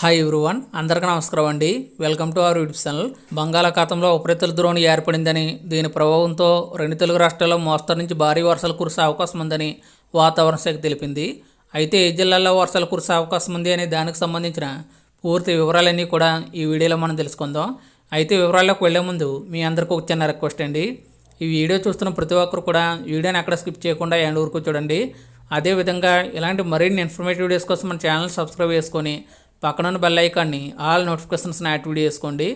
Hi everyone అందరికీ నమస్కారం అండి. Welcome to our YouTube channel బంగాళాఖాతంలో ఉపరితల ద్రోణి ఏర్పడిందని దీని ప్రభావంతో రెండు తెలుగు రాష్ట్రాల్లో మోస్తరు నుంచి భారీ వర్షాలు కురిసే అవకాశం ఉందని వాతావరణ శాఖ తెలిపింది. అయితే ఏ జిల్లాల్లో వర్షాలు కురిసే అవకాశం ఉంది అనే దానికి సంబంధించిన పూర్తి వివరాలన్నీ కూడా ఈ వీడియోలో మనం తెలుసుకుందాం. అయితే వివరాల్లోకి వెళ్ళే ముందు మీ అందరికీ ఒక చిన్న రిక్వెస్ట్ అండి. ఈ వీడియో చూస్తున్న ప్రతి ఒక్కరు కూడా వీడియోని ఎక్కడ స్కిప్ చేయకుండా ఎండ్ వరకు చూడండి. అదేవిధంగా ఇలాంటి మరిన్ని ఇన్ఫర్మేటివ్ వీడియోస్ కోసం మన ఛానల్ సబ్స్క్రైబ్ చేసుకొని పక్కనున్న బెల్ ఐకాన్ని ఆల్ నోటిఫికేషన్స్ని యాక్టివేట్ చేసుకోండి.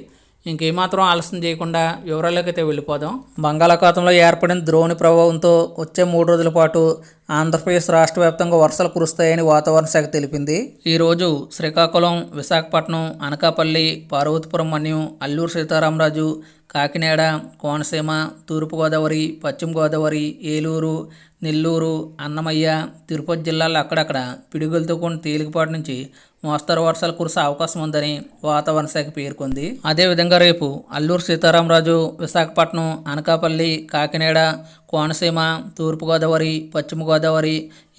ఇంకేమాత్రం ఆలస్యం చేయకుండా వివరాల్లోకి అయితే వెళ్ళిపోదాం. బంగాళాఖాతంలో ఏర్పడిన ద్రోణి ప్రభావంతో వచ్చే మూడు రోజుల పాటు ఆంధ్రప్రదేశ్ రాష్ట్ర వ్యాప్తంగా వర్షాలు కురుస్తాయని వాతావరణ శాఖ తెలిపింది. ఈరోజు శ్రీకాకుళం విశాఖపట్నం అనకాపల్లి పార్వతీపురం మన్యం అల్లూరు సీతారామరాజు కాకినాడ కోనసీమ తూర్పుగోదావరి పశ్చిమ గోదావరి ఏలూరు నెల్లూరు అన్నమయ్య తిరుపతి జిల్లాల్లో అక్కడక్కడ పిడుగులతో కూడిన తేలికపాటి నుంచి మోస్తరు వర్షాలు కురిసే అవకాశం ఉందని వాతావరణ శాఖ పేర్కొంది. అదేవిధంగా రేపు అల్లూరు సీతారామరాజు విశాఖపట్నం అనకాపల్లి కాకినాడ కోనసీమ తూర్పుగోదావరి పశ్చిమ గోదావరి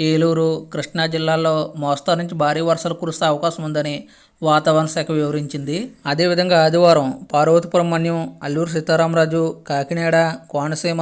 ఏలూరు కృష్ణా జిల్లాల్లో మోస్తరు నుంచి భారీ వర్షాలు కురిసే అవకాశం ఉందని వాతావరణ శాఖ వివరించింది. అదేవిధంగా ఆదివారం పార్వతీపురం మన్యం అల్లూరు సీతారామరాజు కాకినాడ కోనసీమ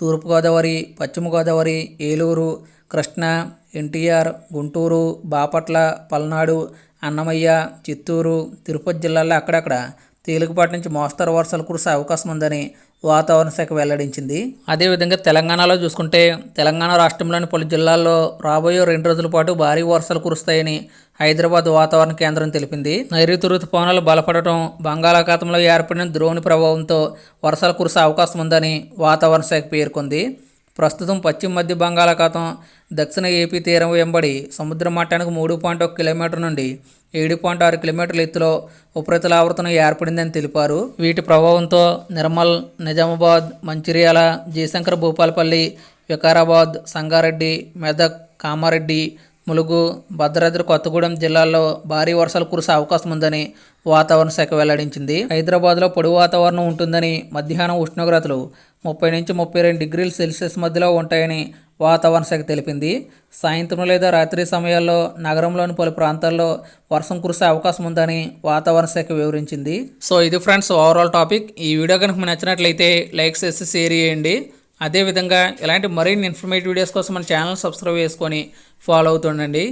తూర్పుగోదావరి పశ్చిమ గోదావరి ఏలూరు కృష్ణా ఎన్టీఆర్ గుంటూరు బాపట్ల పల్నాడు అన్నమయ్య చిత్తూరు తిరుపతి జిల్లాల్లో అక్కడక్కడ తేలికపాటి నుంచి మోస్తరు వర్షాలు కురిసే అవకాశం ఉందని వాతావరణ శాఖ వెల్లడించింది. అదేవిధంగా తెలంగాణలో చూసుకుంటే తెలంగాణ రాష్ట్రంలోని పలు జిల్లాల్లో రాబోయే రెండు రోజుల పాటు భారీ వర్షాలు కురుస్తాయని హైదరాబాద్ వాతావరణ కేంద్రం తెలిపింది. నైరుతి ఋతుపవనాలు బలపడటం బంగాళాఖాతంలో ఏర్పడిన ద్రోణి ప్రభావంతో వర్షాలు కురిసే అవకాశం ఉందని వాతావరణ శాఖ పేర్కొంది. ప్రస్తుతం పశ్చిమ మధ్య బంగాళాఖాతం దక్షిణ ఏపీ తీరం వెంబడి సముద్ర మట్టానికి మూడు పాయింట్ ఒక కిలోమీటర్ నుండి ఏడు పాయింట్ ఆరు కిలోమీటర్ల ఎత్తులో ఉపరితల ఆవర్తనం ఏర్పడిందని తెలిపారు. వీటి ప్రభావంతో నిర్మల్ నిజామాబాద్ మంచిర్యాల జయశంకర్ భూపాలపల్లి వికారాబాద్ సంగారెడ్డి మెదక్ కామారెడ్డి ములుగు భద్రాద్రి కొత్తగూడెం జిల్లాల్లో భారీ వర్షాలు కురిసే అవకాశం ఉందని వాతావరణ శాఖ వెల్లడించింది. హైదరాబాద్లో పొడి వాతావరణం ఉంటుందని మధ్యాహ్నం ఉష్ణోగ్రతలు ముప్పై నుంచి ముప్పై రెండు డిగ్రీల సెల్సియస్ మధ్యలో ఉంటాయని వాతావరణ శాఖ తెలిపింది. సాయంత్రం లేదా రాత్రి సమయాల్లో నగరంలోని పలు ప్రాంతాల్లో వర్షం కురిసే అవకాశం ఉందని వాతావరణ శాఖ వివరించింది. సో ఇది ఫ్రెండ్స్ ఓవరాల్ టాపిక్ ఈ వీడియో కనుక నచ్చినట్లయితే లైక్ చేసి షేర్ చేయండి. అదేవిధంగా ఇలాంటి మరిన్ని ఇన్ఫర్మేటివ్ వీడియోస్ కోసం మన ఛానల్ సబ్స్క్రైబ్ చేసుకొని ఫాలో అవుతుండండి.